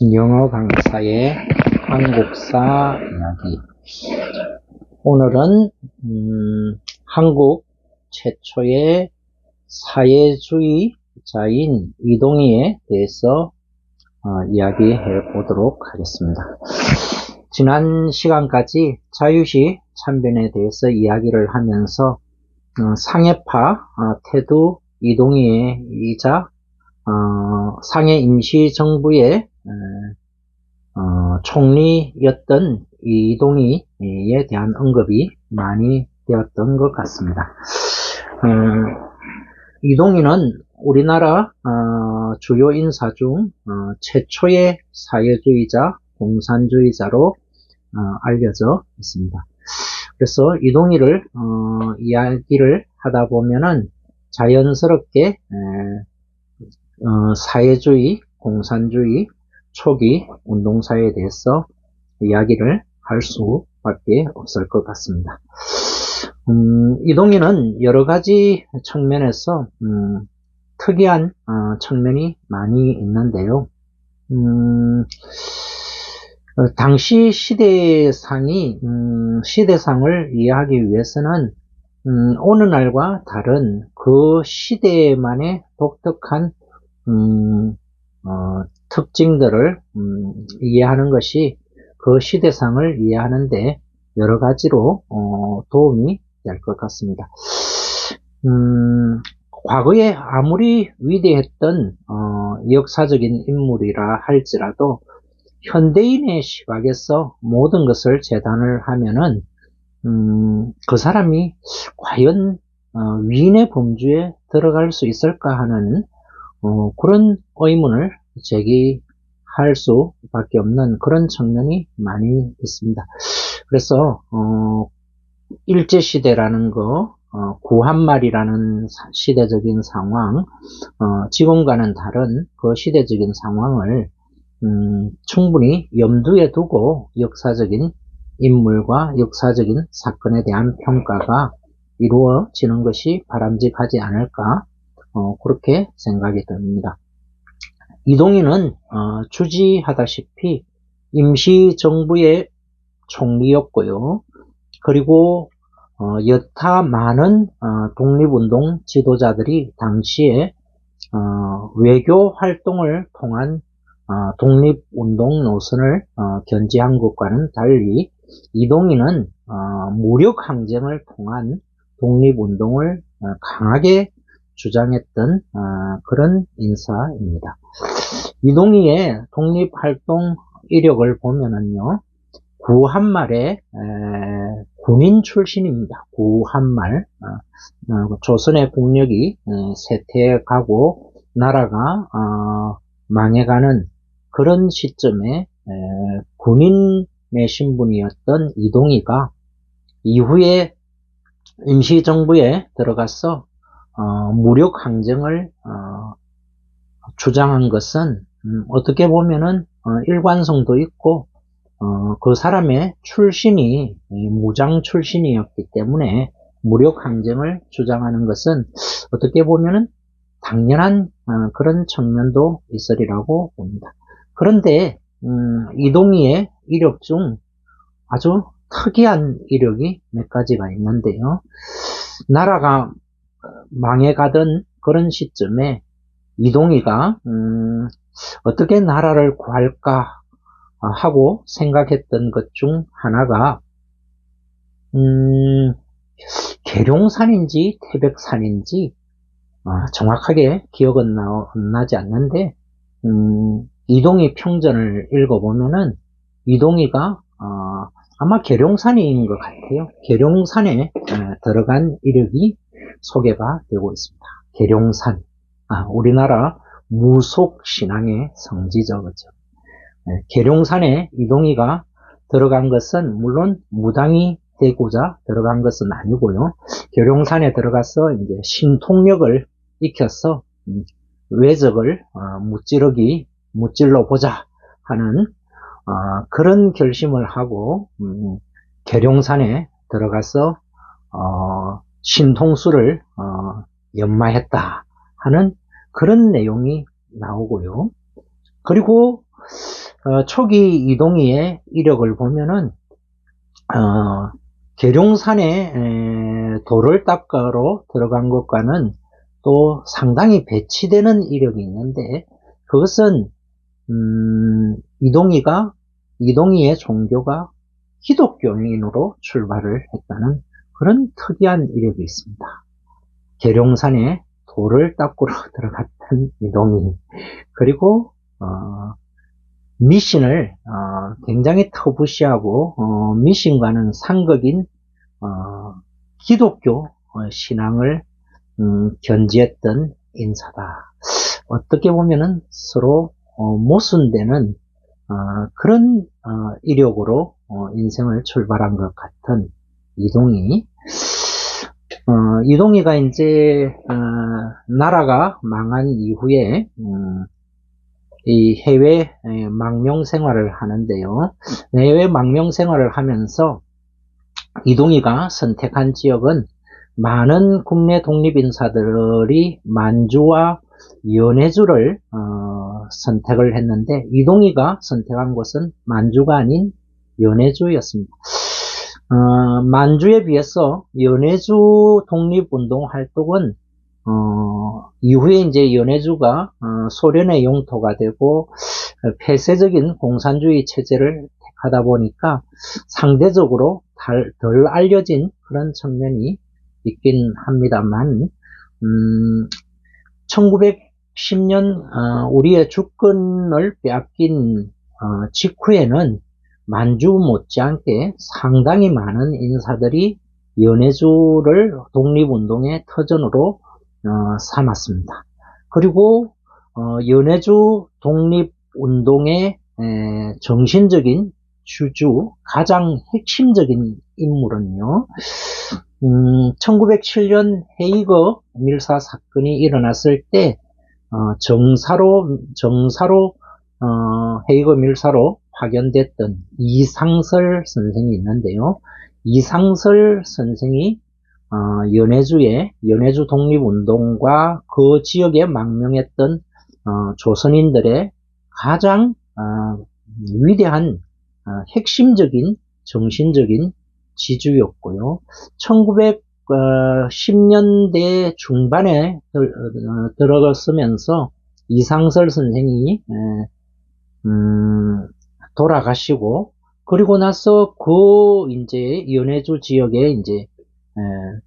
영어 강사의 한국사 이야기. 오늘은 음, 한국 최초의 사회주의자인 이동희에 대해서 어, 이야기해 보도록 하겠습니다. 지난 시간까지 자유시 참변에 대해서 이야기를 하면서 어, 상해파 어, 태두 이동희이자 어, 상해 임시정부의 어, 총리였던 이동희에 대한 언급이 많이 되었던 것 같습니다. 어, 이동희는 우리나라 어, 주요 인사 중 어, 최초의 사회주의자, 공산주의자로 어, 알려져 있습니다. 그래서 이동희를 어, 이야기를 하다 보면은 자연스럽게 에, 어, 사회주의, 공산주의 초기 운동사에 대해서 이야기를 할 수밖에 없을 것 같습니다. 음, 이동희는 여러 가지 측면에서 음, 특이한 어, 측면이 많이 있는데요. 음, 어, 당시 시대상이 음, 시대상을 이해하기 위해서는 음, 어느 날과 다른 그 시대만의 독특한 음, 어, 특징들을 음, 이해하는 것이 그 시대상을 이해하는데 여러 가지로 어, 도움이 될 것 같습니다. 음, 과거에 아무리 위대했던 어, 역사적인 인물이라 할지라도 현대인의 시각에서 모든 것을 재단을 하면은 음, 그 사람이 과연 어, 위인의 범주에 들어갈 수 있을까 하는 어, 그런 의문을 제기할 수밖에 없는 그런 측면이 많이 있습니다. 그래서 어, 일제 시대라는 거, 어, 구한말이라는 시대적인 상황, 어, 지금과는 다른 그 시대적인 상황을 음, 충분히 염두에 두고 역사적인 인물과 역사적인 사건에 대한 평가가 이루어지는 것이 바람직하지 않을까 어, 그렇게 생각이 듭니다. 이동희는 어, 주지하다시피 임시정부의 총리였고요. 그리고 어, 여타 많은 어, 독립운동 지도자들이 당시에 어, 외교 활동을 통한 어, 독립운동 노선을 견지한 것과는 달리 이동희는 무력 항쟁을 통한 독립운동을 강하게 주장했던 그런 인사입니다. 이동희의 독립활동 이력을 보면은요, 구한말의 군인 출신입니다. 구한말 어, 어, 조선의 국력이 어, 쇠퇴가고 나라가 어, 망해가는 그런 시점에 에, 군인의 신분이었던 이동희가 이후에 임시정부에 들어가서 어, 무력 항쟁을 어, 주장한 것은 음, 어떻게 보면은 일관성도 있고 어, 그 사람의 출신이 무장 출신이었기 때문에 무력 항쟁을 주장하는 것은 어떻게 보면 당연한 어, 그런 측면도 있으리라고 봅니다. 그런데 음, 이동희의 이력 중 아주 특이한 이력이 몇 가지가 있는데요. 나라가 망해가던 그런 시점에 이동희가 음, 어떻게 나라를 구할까 아, 하고 생각했던 것 중 하나가 음, 계룡산인지 태백산인지 어, 정확하게 기억은 나, 지 않는데 음, 이동희 평전을 읽어보면은 이동희가 어, 아마 계룡산인 것 같아요. 계룡산에 어, 들어간 이력이 소개가 되고 있습니다. 계룡산, 아, 우리나라 무속 신앙의 성지죠, 그죠? 네, 계룡산에 이동희가 들어간 것은 물론 무당이 되고자 들어간 것은 아니고요. 계룡산에 들어가서 이제 신통력을 익혀서 음, 외적을 어, 무찌르기 무찔러 보자 하는 어, 그런 결심을 하고 음, 계룡산에 들어가서 어, 신통수를 연마했다 하는 그런 내용이 나오고요. 그리고 어, 초기 이동희의 이력을 보면은 어, 계룡산에 에, 돌을 닦으러 들어간 것과는 또 상당히 배치되는 이력이 있는데 그것은 음, 이동희가 이동희의 종교가 기독교인으로 출발을 했다는 그런 특이한 이력이 있습니다. 계룡산에 돌을 닦으러 들어갔던 이동희 그리고 어, 미신을 어, 굉장히 터부시하고 어, 미신과는 상극인 어, 기독교 어, 신앙을 음, 견지했던 인사다. 어떻게 보면은 서로 어, 모순되는 어, 그런 어, 이력으로 어, 인생을 출발한 것 같은 이동희. 어, 이동희가 이제 어, 나라가 망한 이후에 음, 이 해외 에, 망명 생활을 하는데요. 해외 망명 생활을 하면서 이동희가 선택한 지역은 많은 국내 독립인사들이 만주와 연해주를 어, 선택을 했는데 이동희가 선택한 곳은 만주가 아닌 연해주였습니다. 어, 만주에 비해서 연해주 독립운동 활동은 어, 이후에 이제 연해주가 어, 소련의 영토가 되고 어, 폐쇄적인 공산주의 체제를 택하다 보니까 상대적으로 달, 덜 알려진 그런 측면이 있긴 합니다만 음, 1910년 어, 우리의 주권을 빼앗긴 어, 직후에는 만주 못지않게 상당히 많은 인사들이 연해주를 독립운동의 터전으로 어, 삼았습니다. 그리고 어, 연해주 독립운동의 에, 정신적인 주주 가장 핵심적인 인물은요. 음, 1907년 헤이거 밀사 사건이 일어났을 때 어, 정사로 정사로 어, 헤이거 밀사로 파견됐던 이상설 선생이 있는데요. 이상설 선생이 어, 연해주의 연해주 독립운동과 그 지역에 망명했던 어, 조선인들의 가장 어, 위대한 어, 핵심적인 정신적인 지주였고요. 1910년대 중반에 들어갔으면서 이상설 선생이 음, 돌아가시고 그리고 나서 그 이제 연해주 지역에 이제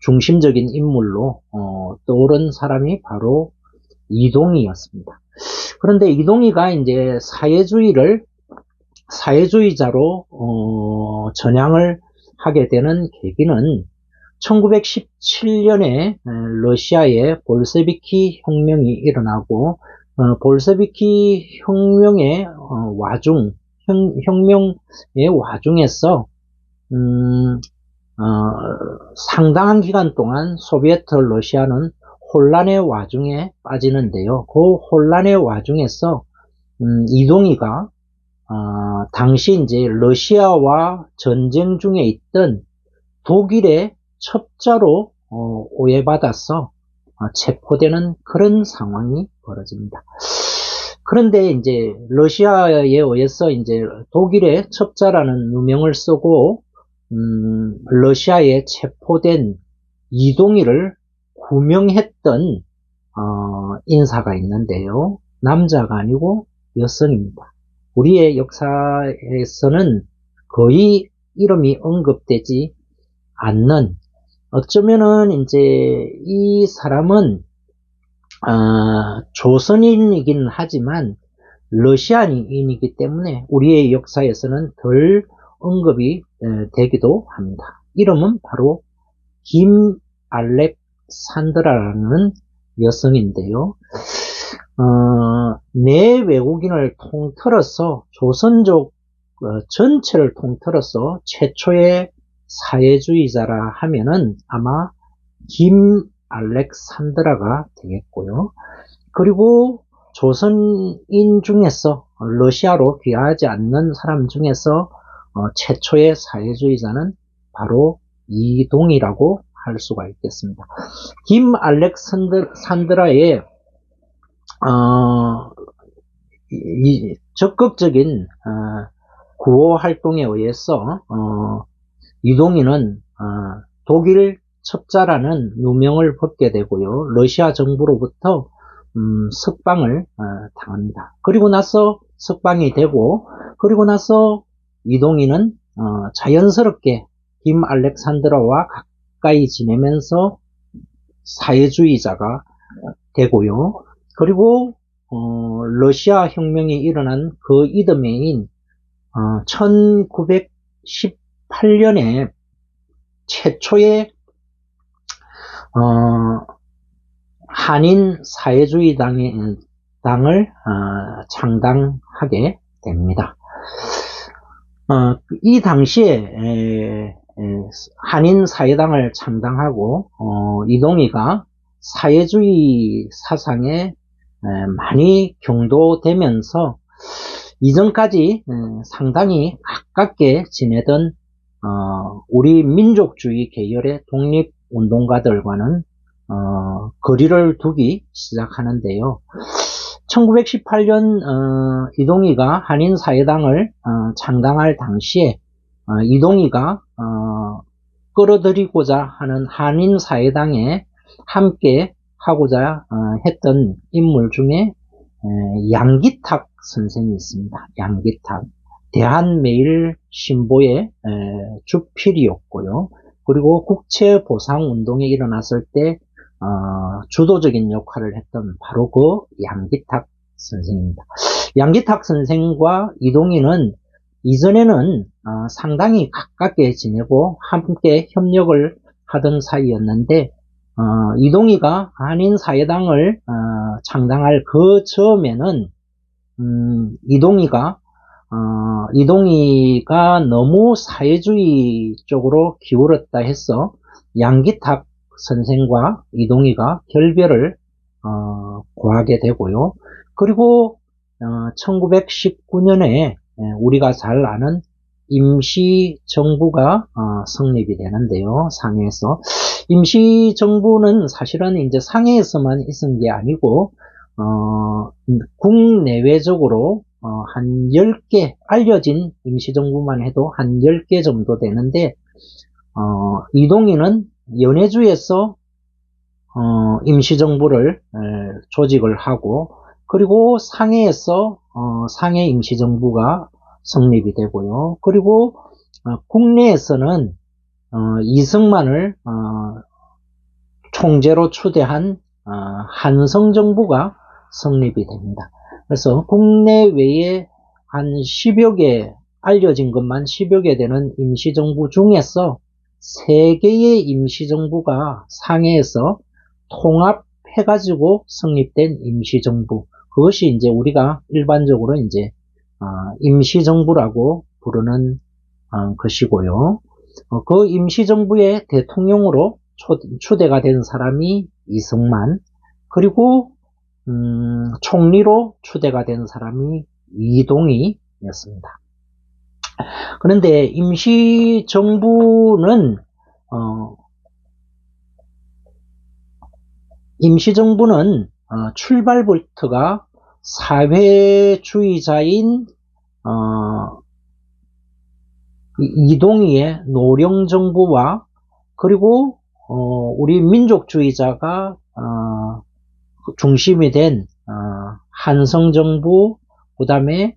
중심적인 인물로 어, 떠오른 사람이 바로 이동희였습니다. 그런데 이동희가 이제 사회주의를 사회주의자로 어, 전향을 하게 되는 계기는 1917년에 러시아의 볼세비키 혁명이 일어나고 어, 볼세비키 혁명의 어, 와중 혁, 혁명의 와중에서 음, 어, 상당한 기간 동안 소비에트 러시아는 혼란의 와중에 빠지는데요. 그 혼란의 와중에서 음, 이동희가 어, 당시 이제 러시아와 전쟁 중에 있던 독일의 첩자로 어, 오해받아서 어, 체포되는 그런 상황이 벌어집니다. 그런데 이제 러시아에 의해서 이제 독일의 첩자라는 누명을 쓰고 음, 러시아에 체포된 이동희를 구명했던 어, 인사가 있는데요. 남자가 아니고 여성입니다. 우리의 역사에서는 거의 이름이 언급되지 않는 어쩌면은 이제 이 사람은 어, 조선인이긴 하지만 러시아인이기 때문에 우리의 역사에서는 덜 언급이 되기도 합니다. 이름은 바로 김 알렉산드라라는 여성인데요. 어, 내 외국인을 통틀어서 조선족 어, 전체를 통틀어서 최초의 사회주의자라 하면은 아마 김 알렉산드라가 되겠고요. 그리고 조선인 중에서 러시아로 귀하지 않는 사람 중에서 어, 최초의 사회주의자는 바로 이동이라고 할 수가 있겠습니다. 김 알렉산드라의 어, 이 적극적인 어, 구호 활동에 의해서 어, 이동희는 어, 독일 첩자라는 누명을 벗게 되고요. 러시아 정부로부터 음, 석방을 어, 당합니다. 그리고 나서 석방이 되고 그리고 나서 이동희는 어, 자연스럽게 김 알렉산드라와 가까이 지내면서 사회주의자가 되고요. 그리고 어, 러시아 혁명이 일어난 그 이듬해인 1918년에 최초의 어, 한인 사회주의 당의, 당을 어, 창당하게 됩니다. 어, 이 당시에 에, 에, 한인 사회당을 창당하고 어, 이동희가 사회주의 사상에 에, 많이 경도되면서 이전까지 상당히 가깝게 지내던 어, 우리 민족주의 계열의 독립 운동가들과는 어, 거리를 두기 시작하는데요. 1918년 어, 이동희가 한인사회당을 어, 창당할 당시에 어, 이동희가 어, 끌어들이고자 하는 한인사회당에 함께 하고자 어, 했던 인물 중에 양기탁 선생이 있습니다. 양기탁. 대한매일신보의 주필이었고요. 그리고 국채 보상 운동이 일어났을 때 어, 주도적인 역할을 했던 바로 그 양기탁 선생입니다. 양기탁 선생과 이동희는 이전에는 어, 상당히 가깝게 지내고 함께 협력을 하던 사이였는데 어, 이동희가 한인 사회당을 어, 창당할 그 즈음에는 음, 이동희가 어, 이동희가 너무 사회주의 쪽으로 기울었다 해서 양기탁 선생과 이동희가 결별을 어, 구하게 되고요. 그리고 어, 1919년에 우리가 잘 아는 임시정부가 어, 성립이 되는데요. 상해에서 임시정부는 사실은 이제 상해에서만 있은 게 아니고 어, 국내외적으로 어, 한 10개 알려진 임시정부만 해도 한 10개 정도 되는데 어, 이동희는 연해주에서 어, 임시정부를 에, 조직을 하고 그리고 상해에서 어, 상해 임시정부가 성립이 되고요. 그리고 어, 국내에서는 어, 이승만을 어, 총재로 추대한 어, 한성정부가 성립이 됩니다. 그래서 국내외에 한 10여 개 알려진 것만 10여 개 되는 임시정부 중에서 3개의 임시정부가 상해에서 통합해가지고 성립된 임시정부. 그것이 이제 우리가 일반적으로 이제 어, 임시정부라고 부르는 어, 것이고요. 어, 그 임시정부의 대통령으로 추대가 된 사람이 이승만, 그리고 음, 총리로 추대가 된 사람이 이동희였습니다. 그런데 임시정부는 어, 임시정부는 어, 출발부터가 사회주의자인 어, 이동희의 노령정부와 그리고 어, 우리 민족주의자가 어, 중심이 된 어, 한성 정부, 그 다음에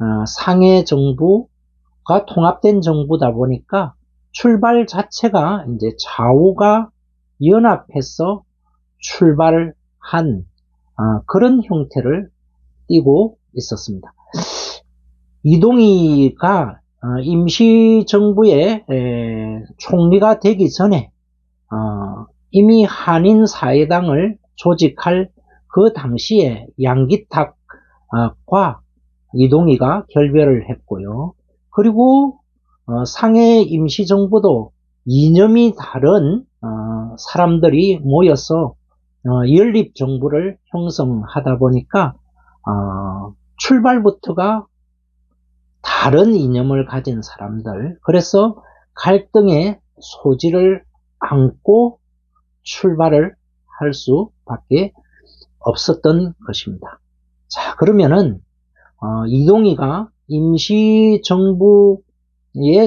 어, 상해 정부가 통합된 정부다 보니까 출발 자체가 이제 좌우가 연합해서 출발한 어, 그런 형태를 띠고 있었습니다. 이동희가 임시정부의 총리가 되기 전에 이미 한인사회당을 조직할 그 당시에 양기탁과 이동희가 결별을 했고요. 그리고 어, 상해 임시정부도 이념이 다른 어, 사람들이 모여서 어, 연립정부를 형성하다 보니까 출발부터가 다른 이념을 가진 사람들 그래서 갈등의 소지를 안고 출발을 할 수밖에 없었던 것입니다. 자 그러면은 어, 이동희가 임시정부의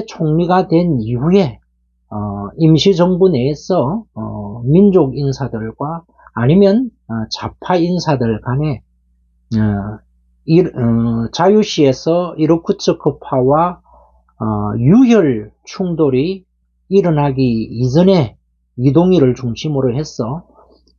총리가 된 이후에 어, 임시정부 내에서 어, 민족 인사들과 아니면 어, 좌파 인사들 간에 어, 이- 어, 자유시에서 이르쿠츠크파와 어, 유혈 충돌이 일어나기 이전에 이동희를 중심으로 해서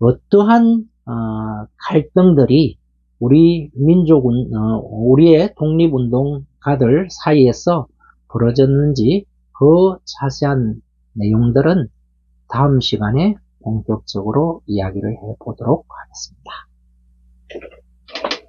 어떠한 어, 갈등들이 우리 민족은 어, 우리의 독립운동가들 사이에서 벌어졌는지 그 자세한 내용들은 다음 시간에 본격적으로 이야기를 해보도록 하겠습니다.